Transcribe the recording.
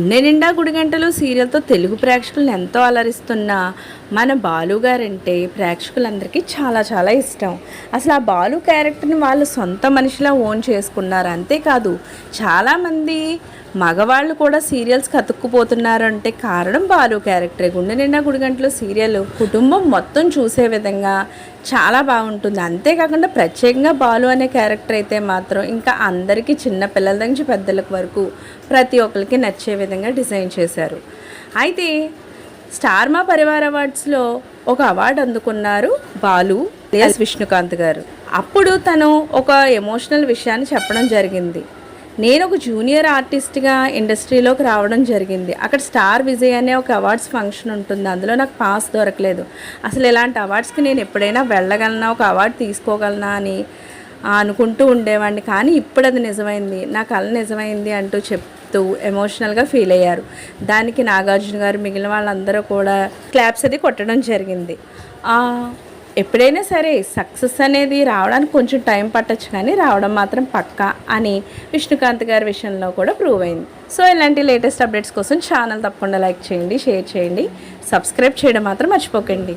గుండె నిండా గుడిగంటలు సీరియల్తో తెలుగు ప్రేక్షకులను ఎంతో అలరిస్తున్న మన బాలు గారంటే ప్రేక్షకులందరికీ చాలా చాలా ఇష్టం. అసలు ఆ బాలు క్యారెక్టర్ని వాళ్ళు సొంత మనిషిలా ఓన్ చేసుకున్నారు అంతేకాదు చాలామంది మగవాళ్ళు కూడా సీరియల్స్కి అతుక్కుపోతున్నారు అంటే కారణం బాలు క్యారెక్టరే. గుండె నిండా గుడిగంటలు సీరియల్ కుటుంబం మొత్తం చూసే విధంగా చాలా బాగుంటుంది. అంతేకాకుండా ప్రత్యేకంగా బాలు అనే క్యారెక్టర్ అయితే మాత్రం ఇంకా అందరికీ చిన్న పిల్లల నుంచి పెద్దలకు వరకు ప్రతి ఒక్కరికి నచ్చే విధంగా డిజైన్ చేశారు. అయితే స్టార్ మా పరివార్ అవార్డ్స్లో ఒక అవార్డు అందుకున్నారు బాలు ఎస్ విష్ణుకాంత్ గారు. అప్పుడు తను ఒక ఎమోషనల్ విషయాన్ని చెప్పడం జరిగింది. నేను ఒక జూనియర్ ఆర్టిస్ట్గా ఇండస్ట్రీలోకి రావడం జరిగింది. అక్కడ స్టార్ విజయ్ అనే ఒక అవార్డ్స్ ఫంక్షన్ ఉంటుంది. అందులో నాకు పాస్ దొరకలేదు. అసలు ఇలాంటి అవార్డ్స్కి నేను ఎప్పుడైనా వెళ్ళగలనా? ఒక అవార్డు తీసుకోగలనా అని అనుకుంటూ ఉండేవాడిని. కానీ ఇప్పుడు అది నిజమైంది. నా కళ నిజమైంది అంటూ చెప్తూ ఎమోషనల్గా ఫీల్ అయ్యారు. దానికి నాగార్జున గారు మిగిలిన వాళ్ళందరూ కూడా క్లాప్స్ అది కొట్టడం జరిగింది. ఎప్పుడైనా సరే సక్సెస్ అనేది రావడానికి కొంచెం టైం పట్టచ్చు కానీ రావడం మాత్రం పక్కా అని విష్ణుకాంత్ గారి విషయంలో కూడా ప్రూవ్ అయింది. సో ఇలాంటి లేటెస్ట్ అప్డేట్స్ కోసం ఛానల్ తప్పకుండా లైక్ చేయండి షేర్ చేయండి. సబ్స్క్రైబ్ చేయడం మాత్రం మర్చిపోకండి.